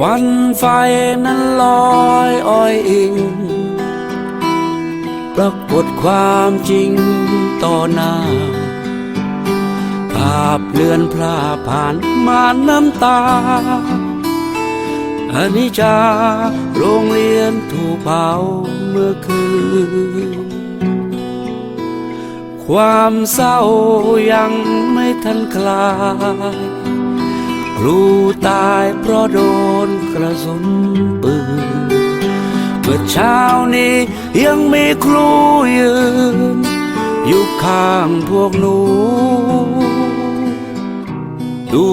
ควันไฟนั้นลอยอ้อยอิง ปรากฏความจริงต่อหน้า ภาพเลือนพลาผ่านมาน้ำตาอันนี้จาโรงเรียนถูกเผาเมื่อคืน ความเศร้ายังไม่ทันคลาย รูตายเพราะโดนกระสุนปืนเมื่อเช้านี้ยังมีครูยืน อยู่ข้างพวกหนู ดู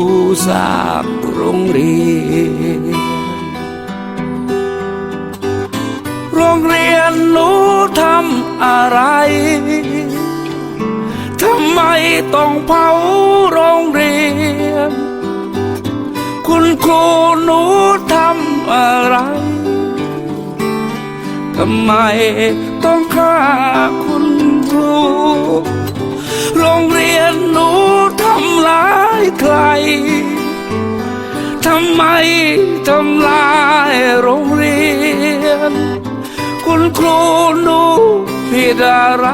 สากโรงเรียน โรงเรียนหนูทำอะไร ทำไมต้องเผาโรงเรียน ครูหนูทำอะไรทำไมต้องฆ่าคุณครู โรงเรียนหนูทำร้ายใคร ทำไมทำลายโรงเรียน คุณครูหนูผิดอะไร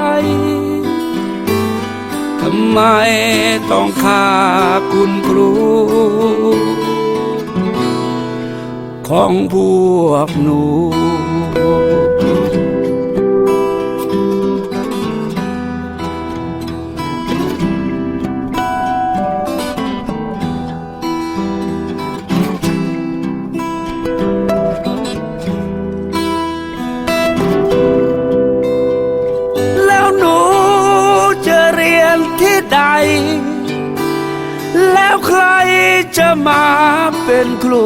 ทำไมต้องฆ่าคุณครู ของพวกหนูแล้วหนูจะเรียนที่ใดแล้วใครจะมาเป็นครู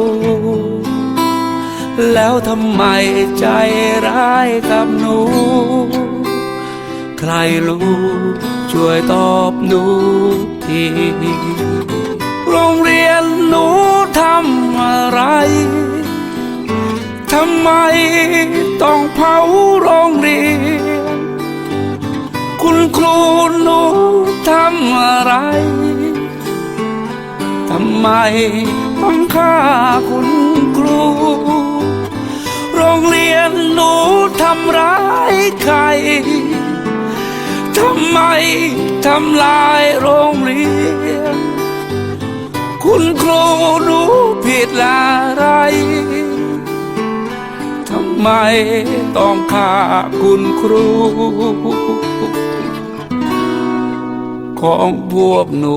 แล้วทำไมใจร้ายกับหนู ใครรู้ช่วยตอบหนูทีโรงเรียนหนูทำอะไร ทำไมต้องเผาโรงเรียน คุณครูหนูทำอะไรำไมต้องฆ่าคุณครู โรงเรียนหนูทำร้ายใคร ทำไมทำลายโรงเรียน คุณครูหนูผิดอะไร ทำไมต้องฆ่าคุณครูของพวกหนู